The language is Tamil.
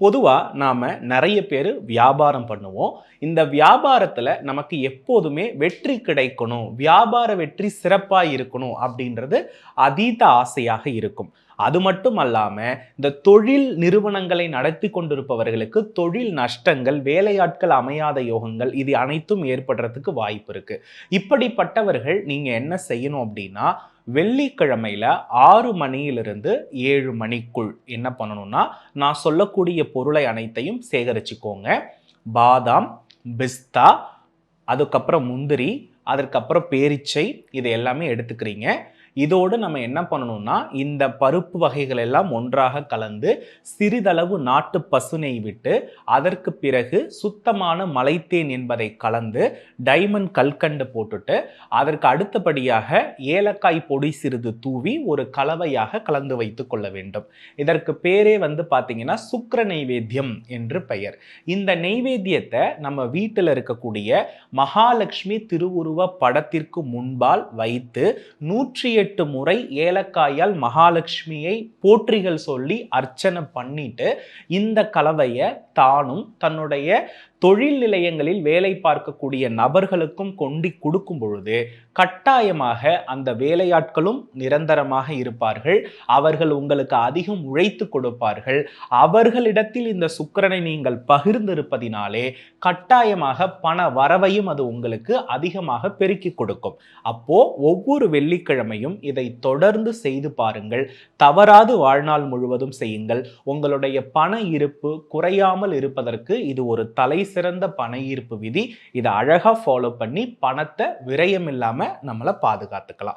பொதுவாக நாம் நிறைய பேர் வியாபாரம் பண்ணுவோம். இந்த வியாபாரத்தில் நமக்கு எப்போதுமே வெற்றி கிடைக்கணும். வியாபார வெற்றி சிறப்பாக இருக்கணும் அப்படின்றது அதீத ஆசையாக இருக்கும். அது மட்டும் அல்லாமல் இந்த தொழில் நிறுவனங்களை நடத்தி கொண்டிருப்பவர்களுக்கு தொழில் நஷ்டங்கள் வேலையாட்கள் அமையாத யோகங்கள் இது அனைத்தும் ஏற்படுறதுக்கு வாய்ப்பு இருக்குது இப்படிப்பட்டவர்கள் நீங்கள் என்ன செய்யணும் அப்படின்னா வெள்ளிக்கிழமையில் ஆறு மணியிலிருந்து ஏழு மணிக்குள் என்ன பண்ணணும்னா நான் சொல்லக்கூடிய பொருளை அனைத்தையும் சேகரிச்சுக்கோங்க. பாதாம் பிஸ்தா அதுக்கப்புறம் முந்திரி அதற்கப்புறம் பேரிச்சை இது எல்லாமே எடுத்துக்கிறீங்க. இதோடு நம்ம என்ன பண்ணணும்னா இந்த பருப்பு வகைகள் எல்லாம் ஒன்றாக கலந்து சிறிதளவு நாட்டு பசுனை விட்டு அதற்கு பிறகு சுத்தமான மலைத்தேன் என்பதை கலந்து டைமண்ட் கல்கண்டு போட்டுட்டு அதற்கு அடுத்தபடியாக ஏலக்காய் பொடி சிறிது தூவி ஒரு கலவையாக கலந்து வைத்து கொள்ள வேண்டும். இதற்கு பேரே வந்து பார்த்தீங்கன்னா சுக்கர நெய்வேத்தியம் என்று பெயர். இந்த நெய்வேத்தியத்தை நம்ம வீட்டில் இருக்கக்கூடிய மகாலட்சுமி திருவுருவ படத்திற்கு முன்பால் வைத்து நூற்றி எட்டு முறை ஏலக்காயால் மகாலட்சுமியை போற்றிகள் சொல்லி அர்ச்சனை பண்ணிட்டு இந்த கலவையை தானும் தன்னுடைய தொழில் நிலையங்களில் வேலை பார்க்கக்கூடிய நபர்களுக்கும் கொண்டு கொடுக்கும் பொழுது கட்டாயமாக அந்த வேலையாட்களும் நிரந்தரமாக இருப்பார்கள். அவர்கள் உங்களுக்கு அதிகம் உழைத்து கொடுப்பார்கள். அவர்களிடத்தில் இந்த சுக்கிரனை நீங்கள் பகிர்ந்திருப்பதினாலே கட்டாயமாக பண வரவையும் அது உங்களுக்கு அதிகமாக பெருக்கி கொடுக்கும். அப்போ ஒவ்வொரு வெள்ளிக்கிழமையும் இதை தொடர்ந்து செய்து பாருங்கள். தவறாது வாழ்நாள் முழுவதும் செய்யுங்கள். உங்களுடைய பண இருப்பு குறையாமல் இருப்பதற்கு இது ஒரு தலை சிறந்த பண ஈர்ப்பு விதி. இதை அழகாக ஃபாலோ பண்ணி பணத்தை விரயம் இல்லாமல் நம்மளை பாதுகாத்துக்கலாம்.